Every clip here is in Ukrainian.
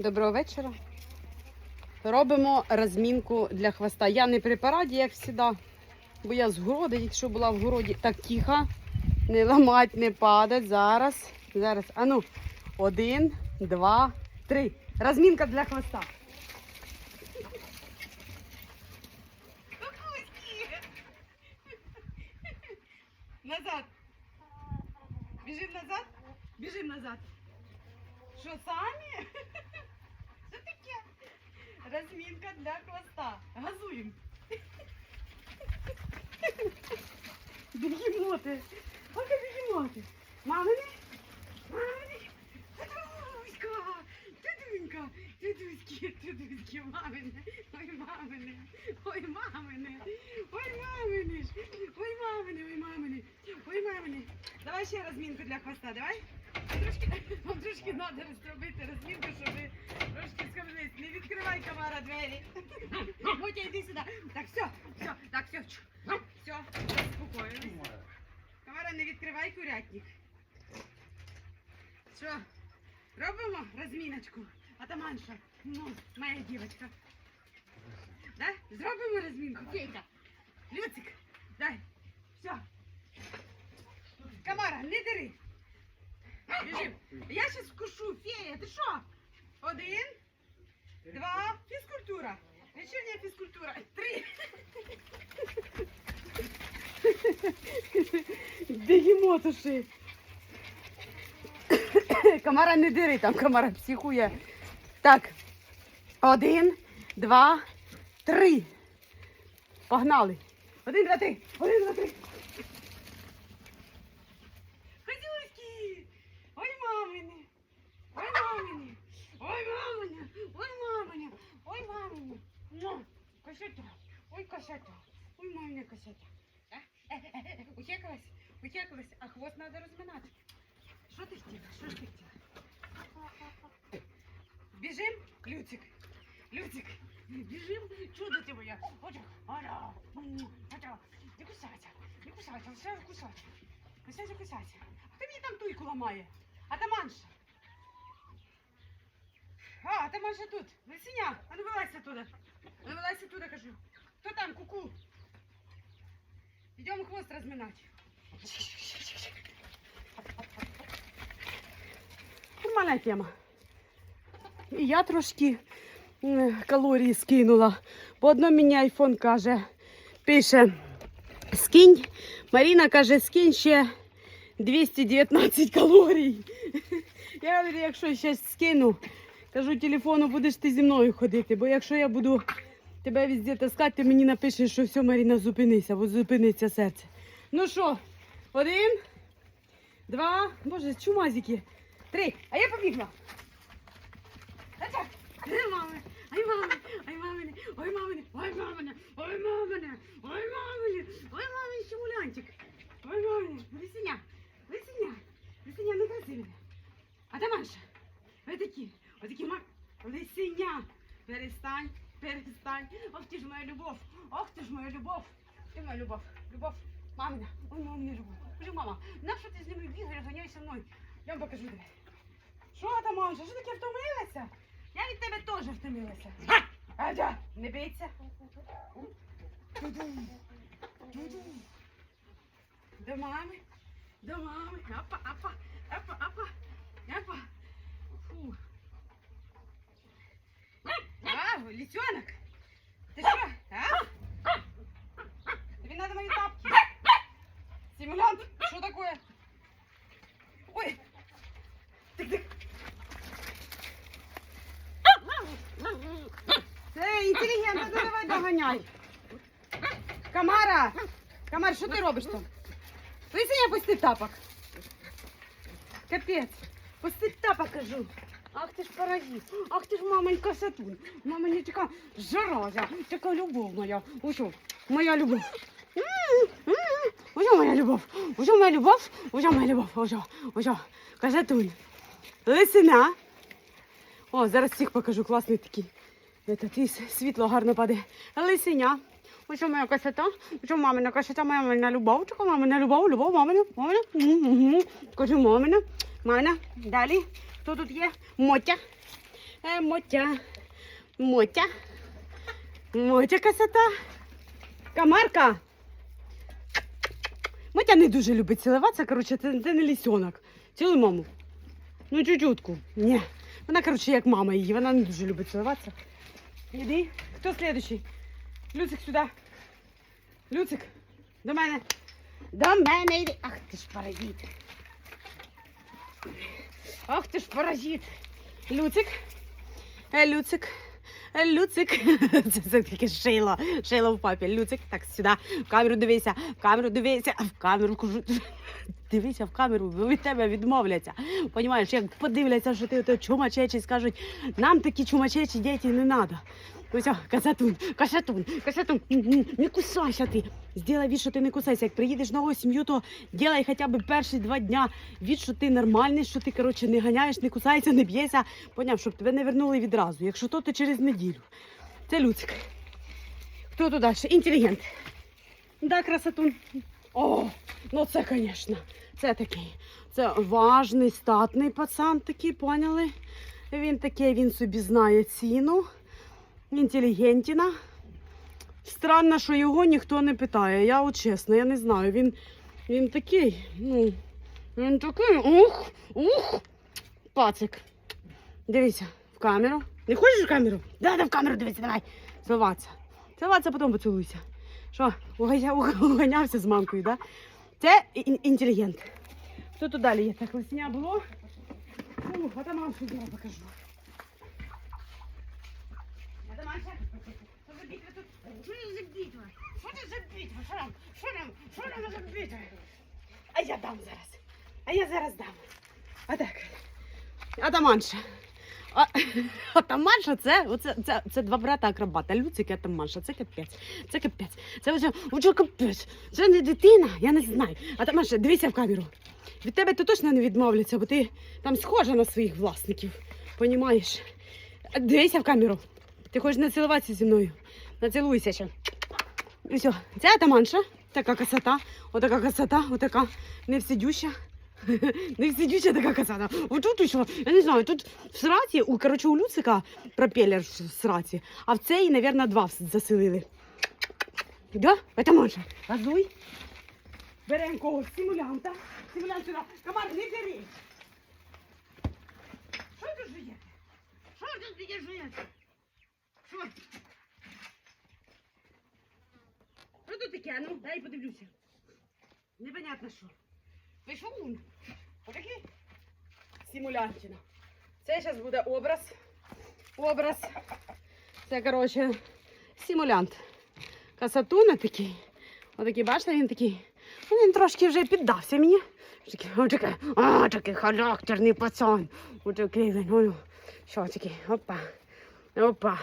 Доброго вечора. Робимо розмінку для хвоста. Я не при параді, як завжди, бо я з городу, якщо була в городі, так тихо, не ламать, не падать. Зараз. Зараз. Ану, один, два, три. Розмінка для хвоста. Назад. Біжим назад. Біжим назад. Що самі? Розмінка для хвоста. Газуємо. Бігімоти. Поки бігемоти. Мамини? Мамини? Тудуська! Тудунька! Тудуськи, тудуськи, мамини. Ой, мамини. Ой, мамини. Ой, мамини. ж. Ой, мамини, ой, мамини. Ой, мамини. Давай ще розмінку для хвоста, давай. Трошки, вам трошки треба зробити розмінку, щоб ви трошки скажись. Не відкривай комара двері. Мотя, йди сюди. Так, все, все, так, все. чу. Все, заспокоїлись. Комара, не відкривай курятник. Що, робимо розміночку? Атаманша, ну, моя дівчинка. Да? Зробимо розмінку? Фейка. Люцик, дай. Все. Комара, не дири. Біжим. Я зараз вкушу, фея, ти що? Один, два, фізкультура. Вечірня фізкультура. Три. Бегемотуши. Комара не дири, там комара психує. Так. Один, два, три. Погнали. Один, два, три. Один, два, три. Хазюськи! Ой, мамине! Ой, мамине! Ой, мамине! Ой, мамине! Ой, мамине! Ну, косята! Ой, косята! Ой, мамине, косята! А? Утекалась? Утекалась, а хвост надо розминати. Що ти хотіла? Що ж ти хотіла? Біжим, Люцик. Люцик, біжим, чудо ти моя. Отак, ара, м. Не кусайся, не кусайся, все кусайся. Кусайся, кусайся. Хто мені там туйку ламає? Атаманша. А, Атаманша тут. Лисеня, а ну вилазься туди. Ну вилазься туди, кажу. Хто там, куку? Йдемо хвост розминати. Нормальна тема. І я трошки калорії скинула. Бо одно мені айфон каже, пише, скинь. Маріна каже, скинь ще 219 калорій. Я говорю, якщо зараз скину, кажу, телефону будеш ти зі мною ходити, бо якщо я буду тебе везде таскати, ти мені напишеш, що все, Маріна, зупинися, бо зупиниться серце. Ну що, один, два, боже, чумазики, три, а я побігла. Ай, мами, ай, мами, ай, мамине, ой, мамине, ой, мамине, ой, мамине, ой, мамине, ой, мамине, щемулянчик. Ой, мамине, лисеня, лисеня, лисеня, не краси мене. А Тамаша, ви такі, отакі ма... Лисеня. Перестань, перестань. Ох ти ж моя любов, ох ти ж моя любов. Ти моя любов, любов, мамина, ой, мамина любов. Кажу, мама, нащо ти з ними бігаєш, ганяєш зі мною? Я вам покажу тебе. Що там, Маша, що таке втомилася? Я від тебе теж втомилася. Адя, не бійся. До мами, до мами. Апа, апа, апа, апа, апа. А, лисенок. Ты что, а? Тебе надо мои тапки. Симулянт, что такое? Ой, Тик-тик. Це інтелігентно, ну давай доганяй. Камара! Камар, що ти робиш там? Лисеня, пусти тапок. Капець. Пусти тапок, кажу. Ах ти ж паразит. Ах ти ж мамонька сатун. Мамонька така зараза. Така любов моя. Ось, моя любов. Ось моя любов. Ось моя любов. Ось моя любов. Ось, ось, о, Лисина. О, зараз всіх покажу, класний такий. І світло гарно падає. Лисеня. Ось моя красота. Ось мамина красота, моя мамина любов. Чого мамина любов, любов, мамина, мамина. Кажу, мамина, мамина. Далі. Хто тут є? Мотя. Е, Мотя. Мотя. Мотя красота. Камарка. Мотя не дуже любить цілуватися, коротше, це, це не лісьонок. Цілуй маму. Ну, чуть-чутку. Ні. Вона, коротше, як мама її, вона не дуже любить цілуватися. Іди. Хто слідуючий? Люцик сюди. Люцик, до мене. До мене йди. Ах ти ж паразит. Ах ти ж паразит. Люцик. Е, Люцик. Е, Люцик. Це, це таке шило. Шило в папі. Люцик. Так, сюди. В камеру дивися. В камеру дивися. В камеру кажу. Дивися в камеру, від тебе відмовляться. Понімаєш, як подивляться, що ти чумачечий, скажуть, нам такі чумачечі діти не треба. Ось, касатун, касатун, касатун, не кусайся ти. Сделай від, що ти не кусайся. Як приїдеш нову сім'ю, то делай хоча б перші два дня від, що ти нормальний, що ти, коротше, не ганяєш, не кусаєшся, не б'єшся. Поняв, щоб тебе не вернули відразу. Якщо то, то через неділю. Це Люцик. Хто тут далі? Інтелігент. Да, красотун. О, ну це, звісно, це такий. Це важний, статний пацан такий, поняли? Він такий, він собі знає ціну. Інтелігентіна. Странно, що його ніхто не питає. Я от чесно, я не знаю. Він, він такий, ну, він такий, ух, ух, пацик. Дивися в камеру. Не хочеш в камеру? Да, да, в камеру дивися, давай. Цілуватися. Цілуватися, потім поцілуйся. Що, уганявся з мамкою, да? Це інтелігент. Хто тут далі є? Так, лисня було. Ух, а там мамку я покажу. А там Ася, що за битва тут? Що це за битва? Що це? Що там? Що там? Що там за битва? А я дам зараз. А я зараз дам. А так. Атаманша. Атаманша це, оце, це, це два брата акробата. Люцик і атаманша. Це капець. Це капець. Це вже, вже капець. Це не дитина, я не знаю. Атаманша, дивися в камеру. Від тебе то точно не відмовляться, бо ти там схожа на своїх власників. Понімаєш? Дивися в камеру. Ти хочеш націлуватися зі мною? Націлуйся ще. І все. Це атаманша. Така красота. Отака красота, отака невсидюща. Невсидюча така красота. Отут що, я не знаю, тут в сраці, у, коротше, у Люцика пропелер в сраці, а в цей, мабуть, два заселили. Да? Это Атаманша, газуй. Беремо когось симулянта. Симулянт сюди. Комар, не бери. Що тут жиє? Що тут жиє? Що? Що тут таке? Ну, дай подивлюся. Непонятно що. Пішов. Отакий. Симулянтина. Це зараз буде образ. Образ. Це, коротше, симулянт. Касатуна такий. Отакий, бачите, він такий. Ну, Він трошки вже піддався мені. Такий, такий, характерний пацан. Отакий він, ну, що такий, опа, опа.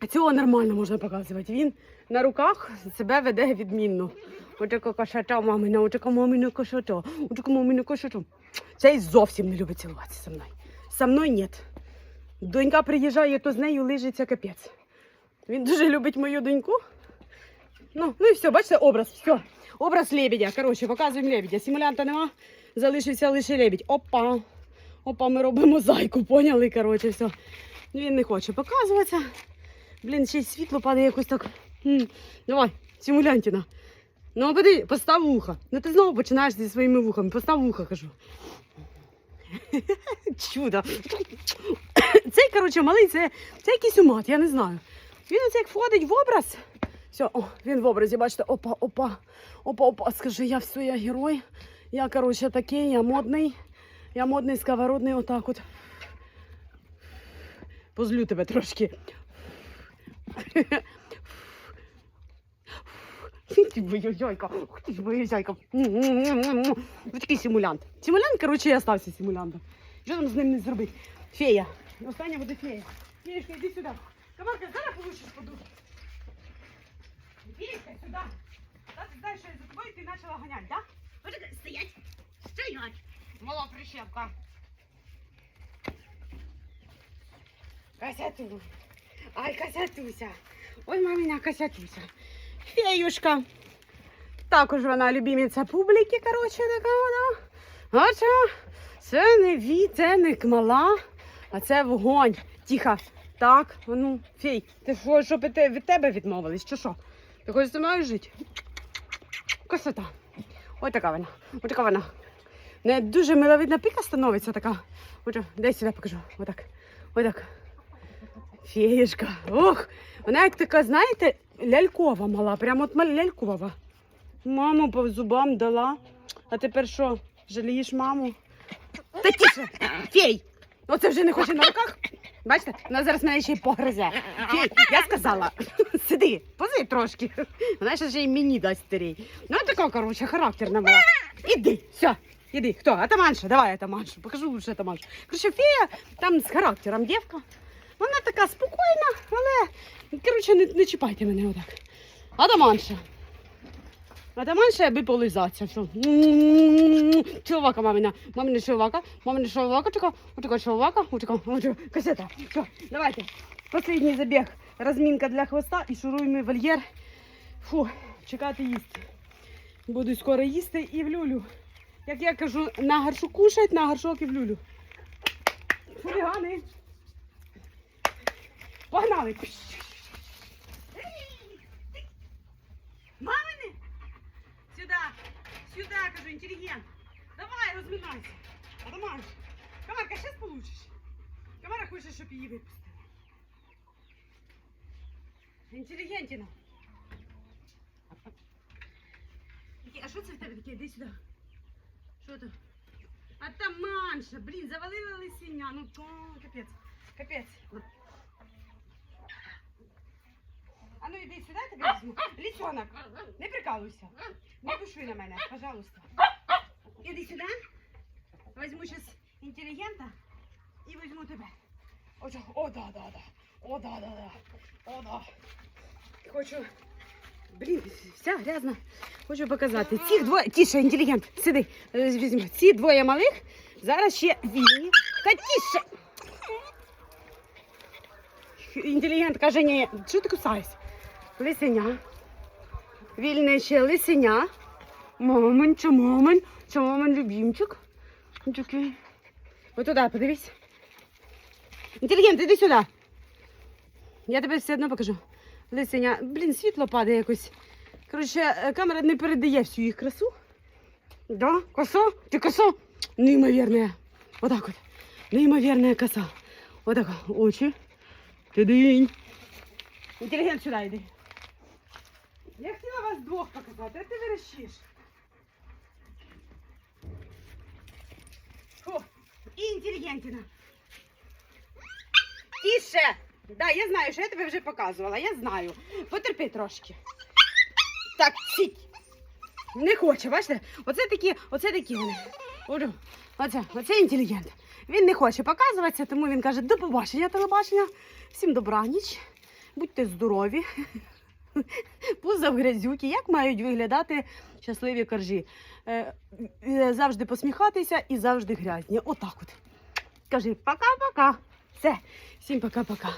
А цього нормально можна показувати. Він на руках себе веде відмінно. Отака кошата мамина, отака мамина кошата, отака мамина кошата. Цей зовсім не любить цілуватися зі мною. Со мною ні. Донька приїжджає, то з нею лижиться капець. Він дуже любить мою доньку. Ну, ну і все, бачите, образ. Все. Образ лебедя. Коротше, показуємо лебедя. Симулянта нема, залишився лише лебідь. Опа. Опа, ми робимо зайку, поняли? Коротше, все. Він не хоче показуватися. Блін, ще й світло падає якось так. Давай, симулянтіна. Ну, поди, постав вуха. Ну ти знову починаєш зі своїми вухами. Постав вуха, кажу. Чудо. Цей, коротше, малий, це, це якийсь умат, я не знаю. Він оце як входить в образ. Все, о, він в образі, бачите, опа, опа, опа, опа. Скажи, я все, я герой. Я, коротше, такий, я модний. Я модний, сковородний, отак от. Позлю тебе трошки. Ти моя ух ти моя зайка. Ви такий симулянт. Симулянт, коротше, я стався симулянтом. Що там з ним не зробити? Фея. Остання буде фея. Феєшка, іди сюди. Камарка, зараз получиш подушку. Феєшка, сюди. Та ти знаєш, що я за тобою ти почала ганяти, так? Да? Стоять. Стоять. Мала прищепка. Косяту. Ай, косятуся. Ой, мамина косятуся. Феюшка. Також вона любимиця публіки, коротше, така вона. Хоча це не ві, це не мала. А це вогонь. Тихо. Так, ну, фей, ти що, щоб від тебе відмовились, чи що? Ти хочеш зі мною жити? Красота. Ось така вона. Ось така вона. Не дуже миловидна піка становиться така. Отже, дай сюди покажу. Отак. Отак. Феєшка. Ох, вона як така, знаєте, лялькова мала, прямо от лялькова. Маму по зубам дала. А тепер що, жалієш маму? Та тіше! Фей! Оце вже не хоче на руках. Бачите, вона зараз мене ще й погризе. Фей, я сказала, сиди, пози трошки. Вона ще й мені дасть старій. Ну така, коротше, характерна була. Іди, все, іди. Хто? Атаманша, давай атаманшу, покажу лучше атаманшу. Коротше, фея там з характером дівка. Вона така спокійна, але, коротше, не, не чіпайте мене отак. Атаманша. Атаманша, аби полизатися. Чоловака мамина. Мамина чоловака. Мамина чоловака. Чека. Отака чоловака. Отака. Касета. Все. Давайте. Последній забіг. Розмінка для хвоста і шуруємо вольєр. Фу, чекати їсти. Буду скоро їсти і в люлю. Як я кажу, на горшок кушать, на горшок і в люлю. Хулігани. Погнали. Мамини! Сюда! Сюда, кажу, интеллигент! Давай, розминайся! А давай! Камарка, сейчас получишь! Камара хоче, щоб її випустили. Інтелігентіна! А що це в тебе таке? Іди сюди. Що то? Атаманша, блін, завалила лисеня. Ну капець. Капець. А ну іди сюди, тебе візьму. Лісонок, не прикалуйся. Не пиши на мене, пожалуйста. Іди сюди. Возьму зараз інтелігента і візьму тебе. О, чо- о, да, да, да. О, да, да, да. О, да. Хочу. Блін, вся грязна. Хочу показати. Цих двоє. Тіше, інтелігент, сиди. Е, Візьму. Ці двоє малих зараз ще вільні. Та тіше. Інтелігент каже, ні, що ти кусаєшся? Лисеня. Вільне ще лисеня. Мамин, чи мамин любімчик. Такий. Ось подивись. Інтелігент, іди сюди. Я тобі все одно покажу. Лисеня, блін, світло падає якось. Коротше, е, камера не передає всю їх красу. Да, коса? Ти коса? Неймовірна. Отак от. Неймовірна коса. Отака. Очі. Ти-динь. Інтелігент сюди йди. Я хотіла вас двох показати, а ти верещиш. О, і інтелігентіна. Тише! Да, я знаю, що я тебе вже показувала, я знаю. Потерпи трошки. Так, сіть. Не хоче, бачите? Оце такі, оце такі вони. Оду, Оце, оце інтелігент. Він не хоче показуватися, тому він каже, до побачення телебачення. Всім добраніч. Будьте здорові. Пузо в грязюки. Як мають виглядати щасливі коржі? Е, е, завжди посміхатися і завжди грязні. Отак от. Кажи пока-пока. Все, всім пока-пока.